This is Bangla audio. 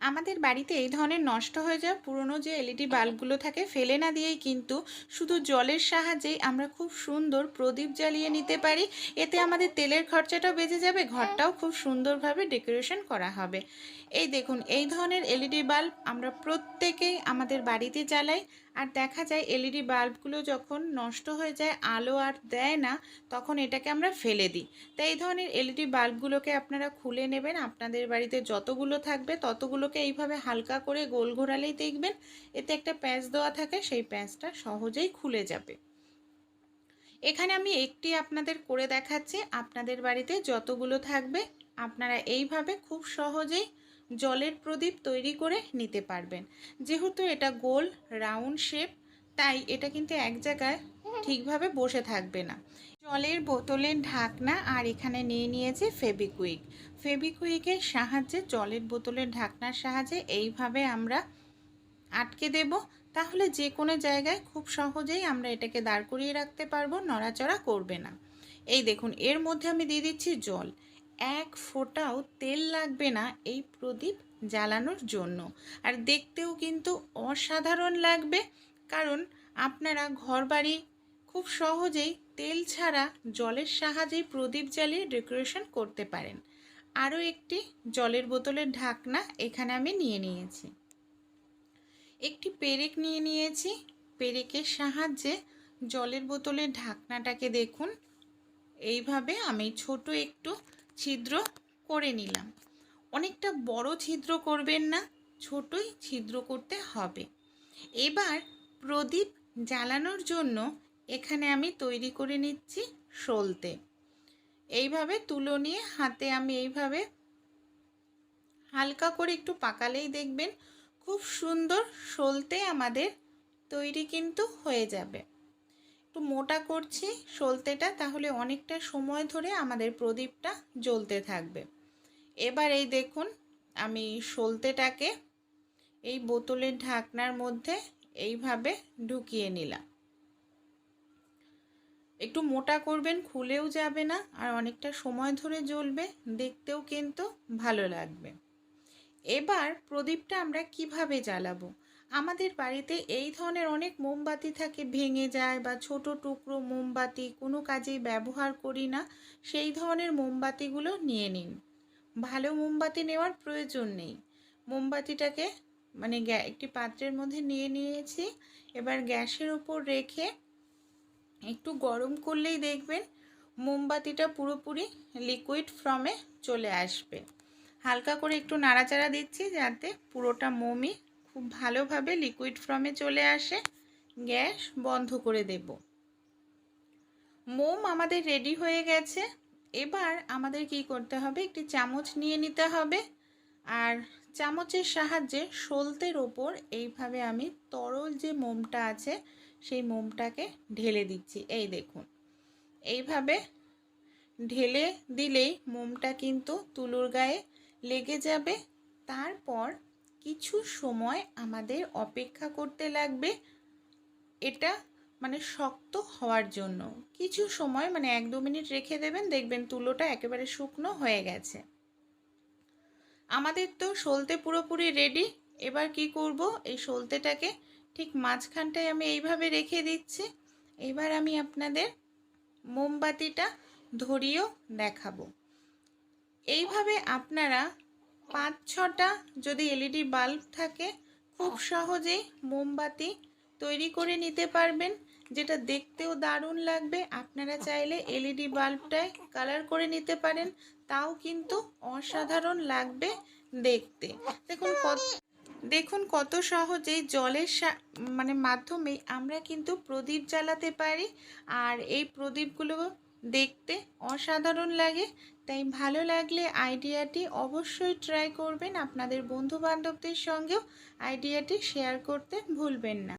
আমাদের বাড়িতে এই ধরনের নষ্ট হয়ে যাওয়া পুরনো যে এলইডি বাল্বগুলো থাকে, ফেলে না দিয়েই কিন্তু শুধু জলের সাহায্যেই আমরা খুব সুন্দর প্রদীপ জ্বালিয়ে নিতে পারি। এতে আমাদের তেলের খরচাটাও বেঁচে যাবে, ঘরটাও খুব সুন্দরভাবে ডেকোরেশন করা হবে। এই দেখুন, এই ধরনের এলইডি বাল্ব আমরা প্রত্যেকেই আমাদের বাড়িতে জ্বালাই। আর দেখা যায়, এলইডি বাল্বগুলো যখন নষ্ট হয়ে যায়, আলো আর দেয় না, তখন এটাকে আমরা ফেলে দিই। তাই এই ধরনের এলইডি বাল্বগুলোকে আপনারা খুলে নেবেন। আপনাদের বাড়িতে যতগুলো থাকবে ততগুলোকে এইভাবে হালকা করে গোল ঘোরালেই দেখবেন এতে একটা প্যাঁচ দেওয়া থাকে, সেই প্যাঁচটা সহজেই খুলে যাবে। এখানে আমি একটি আপনাদের করে দেখাচ্ছি, আপনাদের বাড়িতে যতগুলো থাকবে আপনারা এইভাবে খুব সহজেই জলের প্রদীপ তৈরি করে নিতে পারবেন। যেহেতু এটা গোল, রাউন্ড শেপ, তাই এটা কিন্তু এক জায়গায় ঠিকভাবে বসে থাকবে না। জলের বোতলের ঢাকনা আর এখানে নিয়ে নিয়েছি ফেবিকুইক ফেবিকুইকের সাহায্যে জলের বোতলের ঢাকনার সাহায্যে এইভাবে আমরা আটকে দেব। তাহলে যে কোনো জায়গায় খুব সহজেই আমরা এটাকে দাঁড় করিয়ে রাখতে পারব, নড়াচড়া করবে না। এই দেখুন, এর মধ্যে আমি দিয়ে দিচ্ছি জল। এক ফোঁটাও তেল লাগবে না এই প্রদীপ জ্বালানোর জন্য। আর দেখতেও কিন্তু অসাধারণ লাগবে, কারণ আপনারা ঘরবাড়ি খুব সহজেই তেল ছাড়া জলের সাহায্যেই প্রদীপ জ্বালিয়ে ডেকোরেশন করতে পারেন। আরও একটি জলের বোতলের ঢাকনা এখানে আমি নিয়ে নিয়েছি। একটি পেরেক নিয়ে নিয়েছি। পেরেকের সাহায্যে জলের বোতলের ঢাকনাটাকে দেখুন। এইভাবে আমি ছোট একটু ছিদ্র করে নিলাম। অনেকটা বড় ছিদ্র করবেন না, ছোটই ছিদ্র করতে হবে। এবার প্রদীপ জ্বালানোর জন্য এখানে আমি তৈরি করে নিচ্ছি সলতে। এইভাবে তুলো নিয়ে হাতে আমি এইভাবে হালকা করে একটু পাকালেই দেখবেন খুব সুন্দর সলতে আমাদের তৈরি কিন্তু হয়ে যাবে। একটু মোটা করছি সলতেটা তাহলে অনেকটা সময় ধরে আমাদের প্রদীপটা জ্বলতে থাকবে। এবার এই দেখুন আমি সলতেটাকে এই বোতলের ঢাকনার মধ্যে এইভাবে ঢুকিয়ে নিলাম। একটু মোটা করবেন, খুলেও যাবে না আর অনেকটা সময় ধরে জ্বলবে, দেখতেও কিন্তু ভালো লাগবে। এবার প্রদীপটা আমরা কীভাবে জ্বালাবো? আমাদের বাড়িতে এই ধরনের অনেক মোমবাতি থাকে, ভেঙে যায় বা ছোট টুকরো মোমবাতি, কোনো কাজেই ব্যবহার করি না, সেই ধরনের মোমবাতিগুলো নিয়ে নিন। ভালো মোমবাতি নেওয়ার প্রয়োজন নেই। মোমবাতিটাকে মানে একটি পাত্রের মধ্যে নিয়ে নিয়েছি, এবার গ্যাসের উপর রেখে একটু গরম করলেই দেখবেন মোমবাতিটা পুরোপুরি লিকুইড ফর্মে চলে আসবে। হালকা করে একটু নাড়াচাড়া দিচ্ছি যাতে পুরোটা মোমই খুব ভালোভাবে লিকুইড ফর্মে চলে আসে, গ্যাস বন্ধ করে দেব। মোম আমাদের রেডি হয়ে গেছে। এবার আমাদের কি করতে হবে? একটি চামচ নিয়ে নিতে হবে। আর চামচের সাহায্যে সলতের ওপর এইভাবে আমি তরল যে মোমটা আছে সেই মোমটাকে ঢেলে দিচ্ছি। এই দেখুন। এইভাবে ঢেলে দিলেই মোমটা কিন্তু তুলোর গায়ে লেগে যাবে। তারপর কিছু সময় আমাদের অপেক্ষা করতে লাগবে এটা মানে শক্ত হওয়ার জন্য। কিছু সময় মানে এক দু মিনিট রেখে দেবেন, দেখবেন তুলোটা একেবারে শুকনো হয়ে গেছে। আমাদের তো সলতে পুরোপুরি রেডি। এবার কি করব? এই সলতেটাকে ঠিক মাঝখানটায় আমি এইভাবে রেখে দিচ্ছি। এবার আমি আপনাদের মোমবাতিটা ধরিয়েও দেখাবো। এইভাবে আপনারা পাঁচ ছটা যদি এলইডি বাল্ব থাকে, খুব সহজেই মোমবাতি তৈরি করে নিতে পারবেন, যেটা দেখতেও দারুণ লাগবে। আপনারা চাইলে এলইডি বাল্বটায় কালার করে নিতে পারেন, তাও কিন্তু অসাধারণ লাগবে দেখতে। দেখুন কত দেখুন কত সহজে জলের মানে মাধ্যমে আমরা কিন্তু প্রদীপ জ্বালাতে পারি। আর এই প্রদীপগুলো দেখতে অসাধারণ লাগে। তাই ভালো লাগলে আইডিয়াটি অবশ্যই ট্রাই করবেন। আপনাদের বন্ধু বান্ধবদের সঙ্গেও আইডিয়াটি শেয়ার করতে ভুলবেন না।